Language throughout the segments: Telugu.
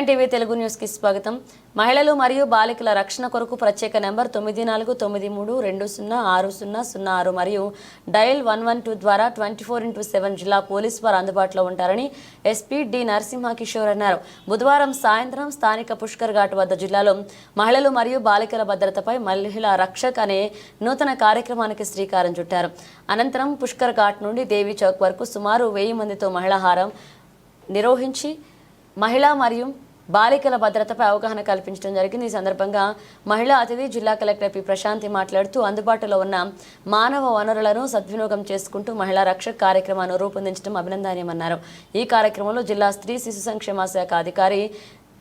నైన్ టీవీ తెలుగు న్యూస్కి స్వాగతం. మహిళలు మరియు బాలికల రక్షణ కొరకు ప్రత్యేక నెంబర్ తొమ్మిది నాలుగు తొమ్మిది మూడు రెండు సున్నా ఆరు సున్నా సున్నా ఆరు మరియు డయల్ వన్ వన్ టూ ద్వారా ట్వంటీ ఫోర్ ఇంటూ సెవెన్ జిల్లా పోలీస్ వారు అందుబాటులో ఉంటారని ఎస్పీ డి నరసింహ కిషోర్ అన్నారు. బుధవారం సాయంత్రం స్థానిక పుష్కర్ ఘాట్ వద్ద జిల్లాలో మహిళలు మరియు బాలికల భద్రతపై మహిళా రక్షక్ అనే నూతన కార్యక్రమానికి శ్రీకారం చుట్టారు. అనంతరం పుష్కర్ ఘాట్ నుండి దేవీ చౌక్ వరకు సుమారు వెయ్యి మందితో మహిళా హారం నిర్వహించి మహిళా మరియు బాలికల భద్రతపై అవగాహన కల్పించడం జరిగింది. ఈ సందర్భంగా మహిళా అతిథి జిల్లా కలెక్టర్ పి. ప్రశాంతి మాట్లాడుతూ అందుబాటులో ఉన్న మానవ వనరులను సద్వినియోగం చేసుకుంటూ మహిళా రక్షక కార్యక్రమాన్ని రూపొందించడం అభినందనీయమన్నారు. ఈ కార్యక్రమంలో జిల్లా స్త్రీ శిశు సంక్షేమ శాఖ అధికారి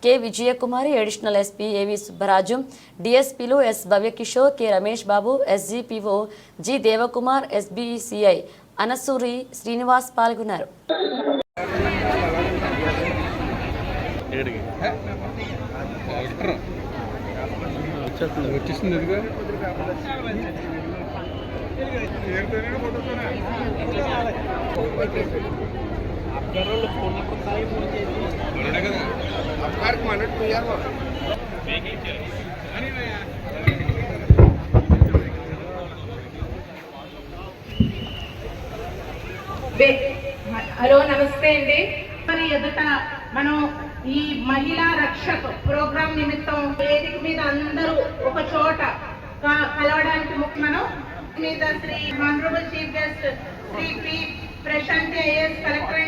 కె. విజయకుమారి అడిషనల్ ఎస్పీ ఏవి Subbaraju డిఎస్పీలు S. Bhavyakishore K. Ramesh Babu SGPO G. Devakumar SBCI Anasuri Srinivas పాల్గొన్నారు. ఎక్కడికి వచ్చేస్తుంది వచ్చేసింది అదిగా వే- హలో నమస్తే అండి. మరి ఎదుట మనం ఈ మహిళా రక్షక్ ప్రోగ్రాం నిమిత్తం వేదిక మీద అందరూ ఒక చోట కలవడానికి మనం మీద Shri honourable chief guest Shri P. Prashanth IAS collector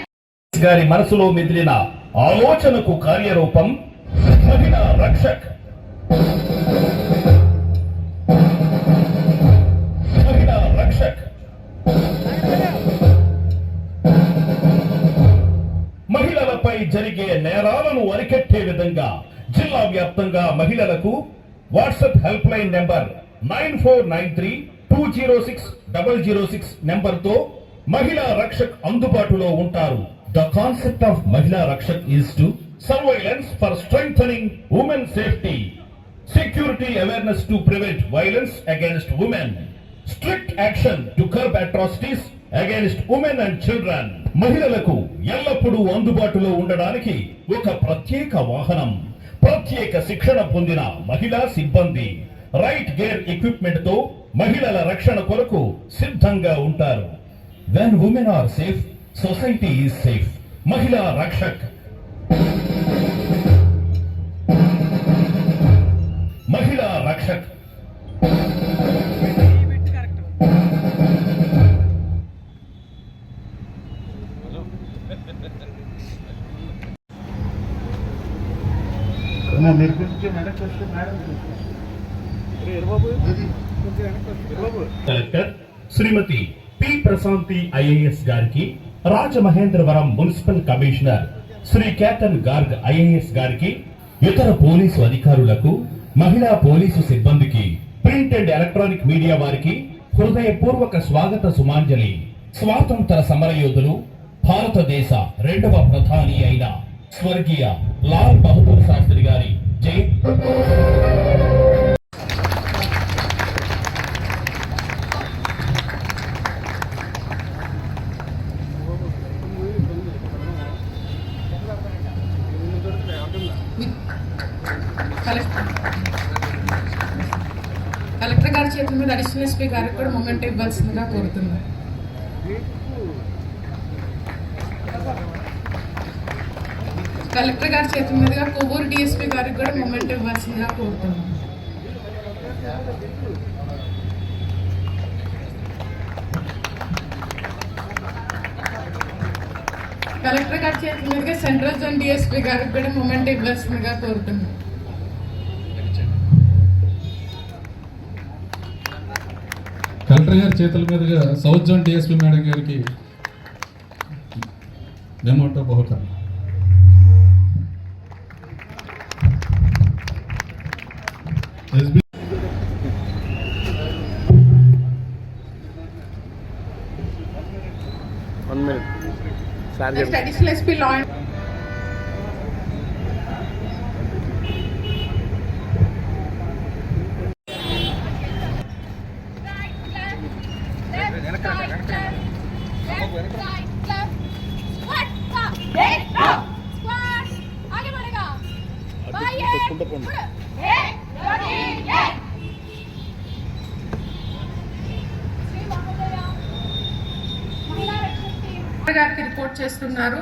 గారి మనసులో మిదిలిన ఆలోచనకు కార్యరూపం మహిళా రక్షక్. జరిగే నేరాలను అరికట్టే విధంగా జిల్లా వ్యాప్తంగా మహిళలకు WhatsApp help line number nine four nine three two zero six double zero six నెంబర్తో మహిళా రక్షక్ అందుబాటులో ఉంటారు. The concept of Mahila Rakshak is to surveillance for strength women safety security awareness to prevent violence against women strict action to curb atrocities against women and children మహిళలకు ఎల్లప్పుడూ అందుబాటులో ఉండడానికి ఒక ప్రత్యేక వాహనం ప్రత్యేక శిక్షణ పొందిన మహిళా సిబ్బంది. రైట్ గేర్ ఎక్విప్మెంట్తో మహిళల రక్షణ కొరకు సిద్ధంగా ఉంటారు. When women are safe society is safe Mahila Rakshak Shrimati P Prashanthi IAS గారికి Rajamahendravaram municipal commissioner Shri Ketan Garg IAS గారికి ఇతర పోలీసు అధికారులకు మహిళా పోలీసు సిబ్బందికి ప్రింట్ అండ్ ఎలక్ట్రానిక్ మీడియా వారికి హృదయపూర్వక స్వాగత సుమాంజలి. స్వాతంత్ర సమరయోధులు భారతదేశ రెండవ ప్రధాని అయిన స్వర్గీయ లాల్ బహదూర్ శాస్త్రి గారి జై కలెక్టర్ కలెక్టర్ గారి చేతుల మీద అడిషనల్ ఎస్పీ గారికి కూడా మూమెంట్ ఇవ్వాల్సిందిగా కోరుతున్నాను కలెక్టర్ గారి చేతుల మీదుగా కొవ్వూరు డిఎస్పీ గారికి కూడా మూమెంట్ ఇవ్వాల్సిందిగా కోరుతున్నాను కలెక్టర్ గారి చేతుల మీదుగా సెంట్రల్ జోన్ డిఎస్పీ గారికి కూడా మూమెంట్ ఇవ్వాల్సిందిగా కోరుతున్నాను కలెక్టర్ గారి చేతుల మీదుగా సౌత్ జోన్ డిఎస్పీ మేడం గారికి memento బహుకరణ. SB one minute sir next additional SP law గారికి రిపోర్ట్ చేస్తున్నారు.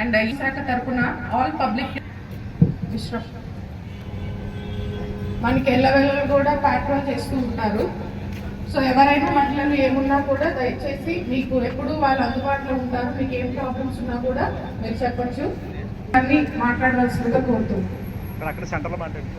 అండ్ ఈ శాఖ తరఫున ఆల్ పబ్లిక్ విశ్వం. మనకి ఎల్లవెల్ల కూడా ప్యాట్రోల్ చేస్తూ ఉంటారు సో ఎవరైనా మహిళలు ఏమున్నా కూడా దయచేసి మీకు ఎప్పుడు వాళ్ళు అందుబాటులో ఉంటారు. మీకు ఏం ప్రాబ్లమ్స్ ఉన్నా కూడా మీరు చెప్పచ్చు. అన్ని మాట్లాడవలసిందిగా కోరుతున్నాను అక్కడ సెంటర్లో మాట్లాడు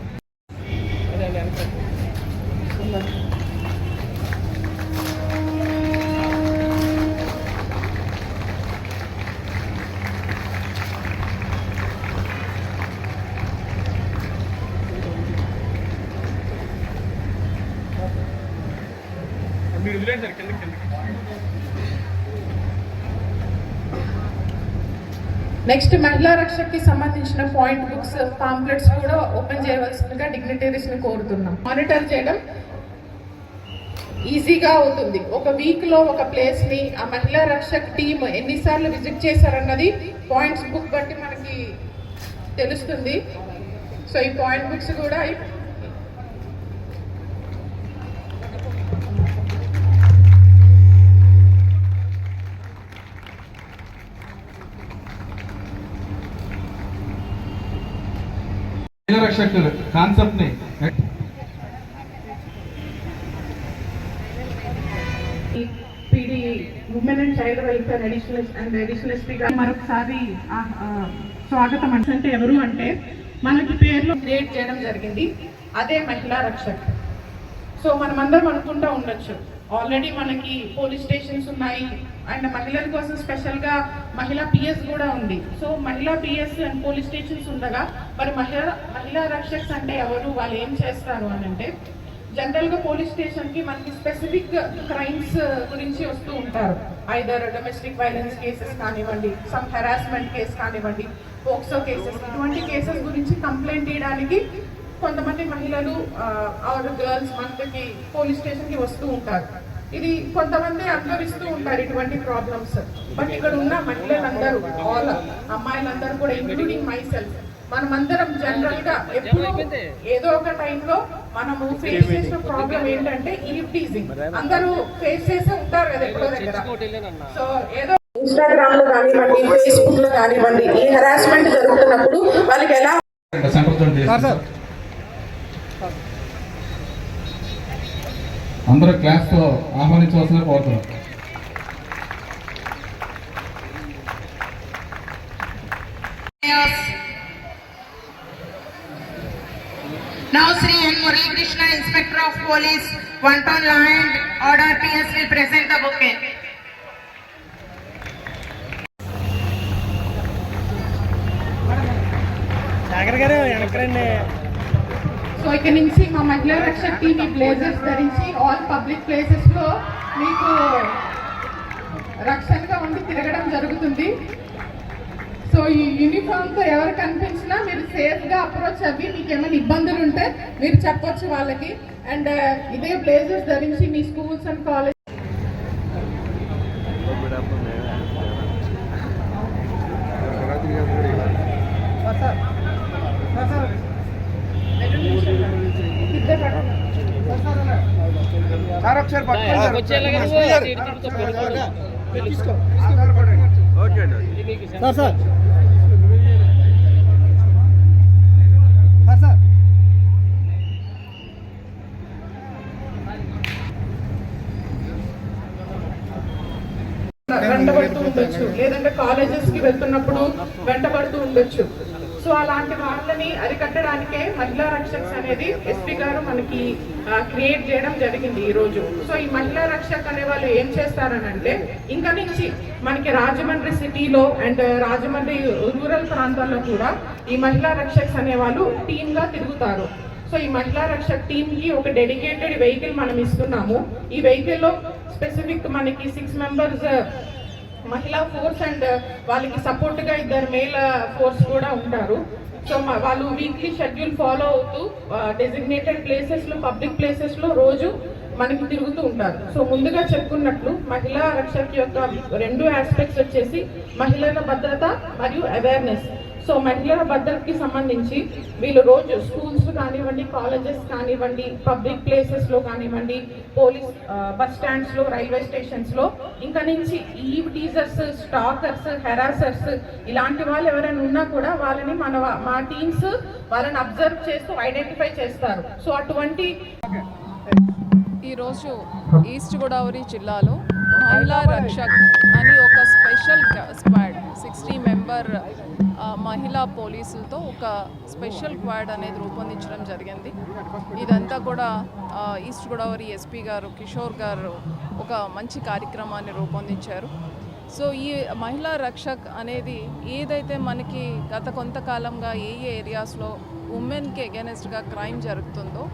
నెక్స్ట్ మహిళా రక్షకి సంబంధించిన పాయింట్ బుక్స్ పాంప్లెట్స్ కూడా ఓపెన్ చేయవలసిందిగా డిగ్నిటరీస్ని కోరుతున్నాం. మానిటర్ చేయడం ఈజీగా అవుతుంది. ఒక వీక్లో ఒక ప్లేస్ని ఆ మహిళా రక్షక్ టీమ్ ఎన్నిసార్లు విజిట్ చేశారన్నది పాయింట్స్ బుక్ బట్టి మనకి తెలుస్తుంది. సో ఈ పాయింట్ బుక్స్ కూడా మహిళా రక్షక్ కాన్సెప్ట్ని PD women and child welfare additional and additional మరొకసారి ఆ- ఆ, స్వాగతం అంటే ఎవరు అంటే మనకి పేర్లు క్రియేట్ చేయడం జరిగింది. అదే మహిళా రక్షక్. సో మనమందరం అనుకుంటా ఉండొచ్చు. ఆల్రెడీ మనకి పోలీస్ స్టేషన్స్ ఉన్నాయి. అండ్ మహిళల కోసం స్పెషల్గా మహిళా పిఎస్ కూడా ఉంది. సో మహిళా పిఎస్ అండ్ పోలీస్ స్టేషన్స్ ఉండగా మరి మహిళ మహిళా రక్షక్స్ అంటే ఎవరు? వాళ్ళు ఏం చేస్తారు అని అంటే జనరల్గా పోలీస్ స్టేషన్కి మనకి స్పెసిఫిక్ క్రైమ్స్ గురించి వస్తూ ఉంటారు. ఐదర్ డొమెస్టిక్ వైలెన్స్ కేసెస్ కానివ్వండి సమ్ హెరాస్మెంట్ కేసు కానివ్వండి పోక్సో కేసెస్ ఇటువంటి కేసెస్ గురించి కంప్లైంట్ చేయడానికి కొంతమంది మహిళలు ఆర్ గర్ల్స్ మనకి పోలీస్ స్టేషన్కి వస్తూ ఉంటారు. ఇది కొంతమంది అనుభవిస్తూ ఉంటారు ఇటువంటి ప్రాబ్లమ్స్ బట్ ఇక్కడ ఉన్న మహిళలందరూ ఆల్ అమ్మాయిలందరూ కూడా ఇంక్లూడింగ్ మై సెల్ఫ్ మనమందరం జనరల్గా ఎప్పుడు ఏదో ఒక టైంలో మనము ఫేస్ చేసిన ప్రాబ్లం ఏంటంటే ఈ టీజింగ్ అందరూ ఫేస్ చేసే ఉంటారు కదా ఎప్పుడో దగ్గర. సో ఏదో ఇన్స్టాగ్రామ్లో కానివ్వండి ఫేస్బుక్లో కానివ్వండి ఈ హెరాస్మెంట్ జరుగుతున్నప్పుడు వాళ్ళకి ఎలా అందరూ క్లాస్లో ఆహ్వానించవలసిన కోరుతున్నాం Now Sri N. Murali Krishna, Inspector of Police, one ton land, order PS will present the bouquet. So ఇక నుంచి మా మహిళా రక్షణ ఈ బ్లేజర్స్ ధరించి ఆల్ పబ్లిక్ ప్లేసెస్లో మీకు రక్షణగా ఉండి తిరగడం జరుగుతుంది. సో ఈ యూనిఫామ్తో ఎవరు కనిపించినా మీరు సేఫ్గా అప్రోచ్ అవ్వి మీకు ఏమైనా ఇబ్బందులు ఉంటే మీరు చెప్పొచ్చు వాళ్ళకి. అండ్ uh, ఇదే ప్లేసెస్ ధరించి మీ స్కూల్స్ అండ్ కాలేజ్ సార్ ఒకసారి ఓకే అండి. Sir sir. Sir sir. వెంటబడుతూ ఉండొచ్చు. లేదంటే కాలేజెస్కి వెళ్తున్నప్పుడు వెంటబడుతూ ఉండొచ్చు. సో అలాంటి వాళ్ళని అరికట్టడానికే మహిళా రక్షక్స్ అనేది ఎస్పీ గారు మనకి క్రియేట్ చేయడం జరిగింది ఈ రోజు. సో ఈ మహిళా రక్షక్ అనే వాళ్ళు ఏం చేస్తారనంటే ఇంకా నుంచి మనకి రాజమండ్రి సిటీలో అండ్ రాజమండ్రి రూరల్ ప్రాంతాల్లో కూడా ఈ మహిళా రక్షక్స్ అనే వాళ్ళు టీమ్గా తిరుగుతారు. సో ఈ మహిళా రక్షక్ టీమ్కి ఒక డెడికేటెడ్ వెహికల్ మనం ఇస్తున్నాము. ఈ వెహికల్లో స్పెసిఫిక్ మనకి సిక్స్ మెంబర్స్ మహిళా ఫోర్స్ అండ్ వాళ్ళకి సపోర్ట్గా ఇద్దరు మేల్ ఫోర్స్ కూడా ఉంటారు. సో వాళ్ళు వీక్లీ షెడ్యూల్ ఫాలో అవుతూ డెసిగ్నేటెడ్ ప్లేసెస్లో పబ్లిక్ ప్లేసెస్లో రోజు మనకి తిరుగుతూ ఉంటారు. సో ముందుగా చెప్పుకున్నట్లు మహిళా రక్షక్ యొక్క రెండు ఆస్పెక్ట్స్ వచ్చేసి మహిళల భద్రత మరియు అవేర్నెస్ సో మహిళల భద్రతకి సంబంధించి వీళ్ళు రోజు స్కూల్స్ కానివ్వండి కాలేజెస్ కానివ్వండి పబ్లిక్ ప్లేసెస్లో కానివ్వండి పోలీస్ బస్ స్టాండ్స్లో రైల్వే స్టేషన్స్లో ఇంకా నుంచి ఈవ్ టీజర్స్ స్టాకర్స్ హెరాసర్స్ ఇలాంటి వాళ్ళు ఎవరైనా ఉన్నా కూడా వాళ్ళని మన మా టీమ్స్ వాళ్ళని అబ్జర్వ్ చేస్తూ ఐడెంటిఫై చేస్తారు. సో అటువంటి ఈరోజు ఈస్ట్ గోదావరి జిల్లాలో మహిళా రక్షక్ అని ఒక స్పెషల్ స్క్వాడ్ సిక్స్టీ మెంబర్ మహిళా పోలీసులతో ఒక స్పెషల్ క్వాడ్ అనేది రూపొందించడం జరిగింది. ఇదంతా కూడా ఈస్ట్ గోదావరి ఎస్పీ గారు కిషోర్ గారు ఒక మంచి కార్యక్రమాన్ని రూపొందించారు. సో ఈ మహిళా రక్షక్ అనేది ఏదైతే మనకి గత కొంతకాలంగా ఏ ఏ ఏరియాస్లో ఉమెన్కి ఎగెనెస్ట్గా క్రైమ్ జరుగుతుందో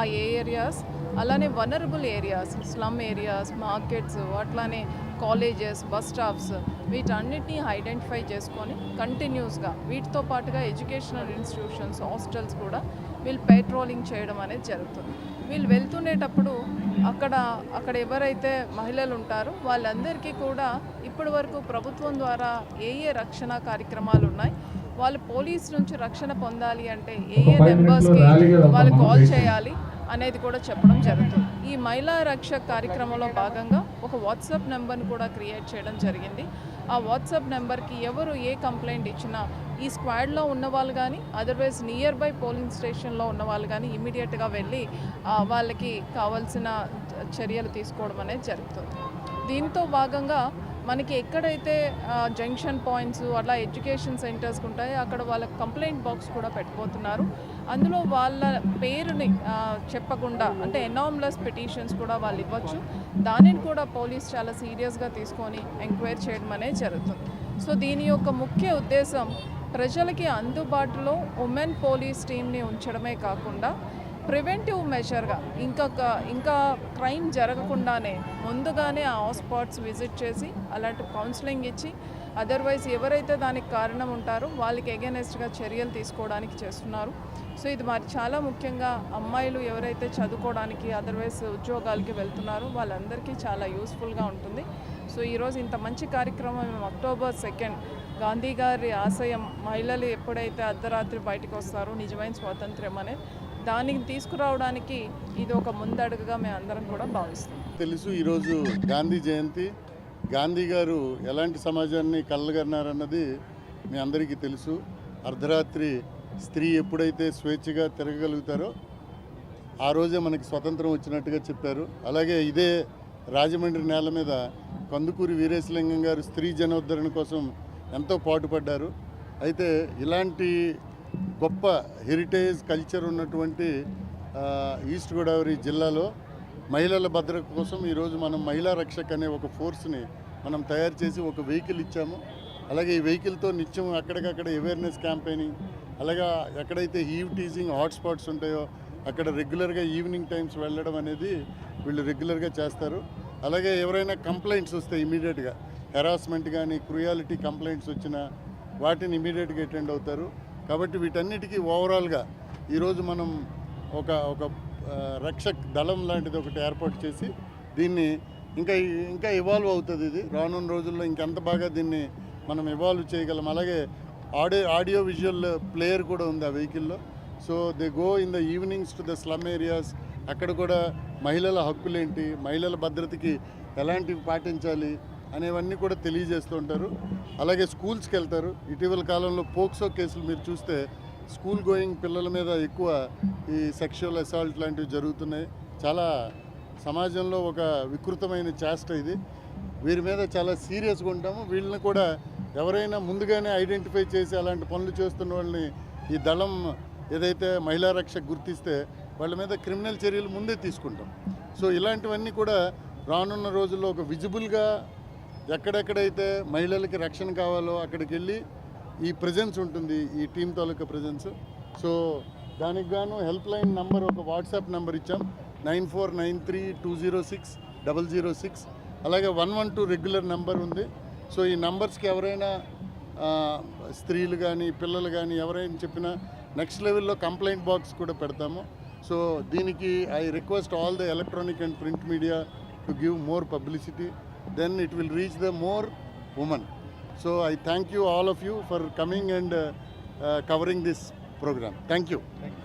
ఆ ఏ ఏరియాస్ అలానే vulnerable areas slum areas markets అట్లానే కాలేజెస్ బస్ స్టాప్స్ వీటన్నిటిని ఐడెంటిఫై చేసుకొని కంటిన్యూస్గా వీటితో పాటుగా ఎడ్యుకేషనల్ ఇన్స్టిట్యూషన్స్ హాస్టల్స్ కూడా వీళ్ళు పెట్రోలింగ్ చేయడం అనేది జరుగుతుంది. వీళ్ళు వెళ్తుండేటప్పుడు అక్కడ అక్కడ ఎవరైతే మహిళలు ఉంటారో వాళ్ళందరికీ కూడా ఇప్పటి వరకు ప్రభుత్వం ద్వారా ఏ ఏ రక్షణ కార్యక్రమాలు ఉన్నాయి వాళ్ళు పోలీస్ నుంచి రక్షణ పొందాలి అంటే ఏ ఏ నెంబర్స్కి వాళ్ళు కాల్ చేయాలి అనేది కూడా చెప్పడం జరుగుతుంది. ఈ మహిళా రక్ష కార్యక్రమంలో భాగంగా ఒక వాట్సాప్ నెంబర్ను కూడా క్రియేట్ చేయడం జరిగింది. ఆ వాట్సాప్ నెంబర్కి ఎవరు ఏ కంప్లైంట్ ఇచ్చినా ఈ స్క్వాడ్లో ఉన్న వాళ్ళు కానీ అదర్వైజ్ నియర్ బై పోలింగ్ స్టేషన్లో ఉన్న వాళ్ళు కానీ ఇమీడియట్గా వెళ్ళి వాళ్ళకి కావాల్సిన చర్యలు తీసుకోవడం అనేది జరుగుతుంది. దీంతో భాగంగా మనకి ఎక్కడైతే జంక్షన్ పాయింట్స్ అట్లా ఎడ్యుకేషన్ సెంటర్స్ ఉంటాయో అక్కడ వాళ్ళ కంప్లైంట్ బాక్స్ కూడా పెట్టిపోతున్నారు అందులో వాళ్ళ పేరుని చెప్పకుండా అంటే ఎనామ్లెస్ పిటిషన్స్ కూడా వాళ్ళు ఇవ్వచ్చు. దానిని కూడా పోలీస్ చాలా సీరియస్గా తీసుకొని ఎంక్వైరీ చేయడం అనేది జరుగుతుంది. సో దీని యొక్క ముఖ్య ఉద్దేశం ప్రజలకి అందుబాటులో ఉమెన్ పోలీస్ టీమ్ని ఉంచడమే కాకుండా ప్రివెంటివ్ మెషర్గా ఇంకా ఇంకా క్రైమ్ జరగకుండానే ముందుగానే ఆ హాస్పాట్స్ విజిట్ చేసి అలాంటి కౌన్సిలింగ్ ఇచ్చి అదర్వైజ్ ఎవరైతే దానికి కారణం ఉంటారో వాళ్ళకి ఎగెనెస్ట్గా చర్యలు తీసుకోవడానికి చేస్తున్నారు. సో ఇది మరి చాలా ముఖ్యంగా అమ్మాయిలు ఎవరైతే చదువుకోవడానికి అదర్వైజ్ ఉద్యోగాలకి వెళ్తున్నారో వాళ్ళందరికీ చాలా యూస్ఫుల్గా ఉంటుంది. సో ఈరోజు ఇంత మంచి కార్యక్రమం మేము అక్టోబర్ సెకండ్. గాంధీ గారి ఆశయం మహిళలు ఎప్పుడైతే అర్ధరాత్రి బయటకు వస్తారో నిజమైన స్వాతంత్ర్యం అనేది దానికి తీసుకురావడానికి ఇది ఒక ముందడుగుగా మేము అందరం కూడా భావిస్తాం తెలుసు ఈరోజు గాంధీ జయంతి. గాంధీ గారు ఎలాంటి సమాజాన్ని కళ్ళగన్నారన్నది మీ అందరికీ తెలుసు. అర్ధరాత్రి స్త్రీ ఎప్పుడైతే స్వేచ్ఛగా తిరగగలుగుతారో ఆ రోజే మనకి స్వతంత్రం వచ్చినట్టుగా చెప్పారు. అలాగే ఇదే రాజమండ్రి నేల మీద కందుకూరి వీరేశలింగం గారు స్త్రీ జనోద్ధరణ కోసం ఎంతో పాటుపడ్డారు. అయితే ఇలాంటి గొప్ప హెరిటేజ్ కల్చర్ ఉన్నటువంటి ఈస్ట్ గోదావరి జిల్లాలో మహిళల భద్రత కోసం ఈరోజు మనం మహిళా రక్షక్ అనే ఒక ఫోర్స్ని మనం తయారు చేసి ఒక వెహికల్ ఇచ్చాము. అలాగే ఈ వెహికల్తో నిత్యం అక్కడికక్కడ అవేర్నెస్ క్యాంపెయినింగ్ అలాగే ఎక్కడైతే హీవ్ టీజింగ్ హాట్స్పాట్స్ ఉంటాయో అక్కడ రెగ్యులర్గా ఈవినింగ్ టైమ్స్ వెళ్ళడం అనేది వీళ్ళు రెగ్యులర్గా చేస్తారు. అలాగే ఎవరైనా కంప్లైంట్స్ వస్తే ఇమీడియట్గా హెరాస్మెంట్ కానీ క్రుయాలిటీ కంప్లైంట్స్ వచ్చినా వాటిని ఇమీడియట్గా అటెండ్ అవుతారు. కాబట్టి వీటన్నిటికీ ఓవరాల్గా ఈరోజు మనం ఒక ఒక రక్షక్ దళం లాంటిది ఒకటి ఏర్పాటు చేసి దీన్ని ఇంకా ఇంకా ఇవాల్వ్ అవుతుంది ఇది. రానున్న రోజుల్లో ఇంకెంత బాగా దీన్ని మనం ఇవాల్వ్ చేయగలం. అలాగే ఆడియో ఆడియో విజువల్ ప్లేయర్ కూడా ఉంది ఆ వెహికల్లో so they go in the evenings to the slum areas అక్కడ కూడా మహిళల హక్కులేంటి? మహిళల భద్రతకి ఎలాంటివి పాటించాలి? అనేవన్నీ కూడా తెలియజేస్తూ ఉంటారు. అలాగే స్కూల్స్కి వెళ్తారు. ఇటీవల కాలంలో పోక్సో కేసులు మీరు చూస్తే స్కూల్ గోయింగ్ పిల్లల మీద ఎక్కువ ఈ సెక్షువల్ అసాల్ట్ లాంటివి జరుగుతున్నాయి. చాలా సమాజంలో ఒక వికృతమైన చేష్ట ఇది. వీరి మీద చాలా సీరియస్గా ఉంటాము. వీళ్ళని కూడా ఎవరైనా ముందుగానే ఐడెంటిఫై చేసి అలాంటి పనులు చేస్తున్న వాళ్ళని ఈ దళం ఏదైతే మహిళా రక్ష గుర్తిస్తే వాళ్ళ మీద క్రిమినల్ చర్యలు ముందే తీసుకుంటాం. సో ఇలాంటివన్నీ కూడా రానున్న రోజుల్లో ఒక విజిబుల్గా ఎక్కడెక్కడైతే మహిళలకి రక్షణ కావాలో అక్కడికి వెళ్ళి ఈ ప్రజెన్స్ ఉంటుంది ఈ టీం తాలూకా ప్రజెన్స్ సో దానికి గాను హెల్ప్ లైన్ నంబర్ ఒక వాట్సాప్ నెంబర్ ఇచ్చాం. Nine four nine three two zero six double zero six. అలాగే one one two regular number ఉంది. సో ఈ నంబర్స్కి ఎవరైనా స్త్రీలు కానీ పిల్లలు కానీ ఎవరైనా చెప్పినా నెక్స్ట్ లెవెల్లో కంప్లైంట్ బాక్స్ కూడా పెడతాము. సో దీనికి I request all the electronic and print media to give more publicity then it will reach the more women. So I thank you all of you for coming and uh, uh, covering this program. Thank you. Thank you.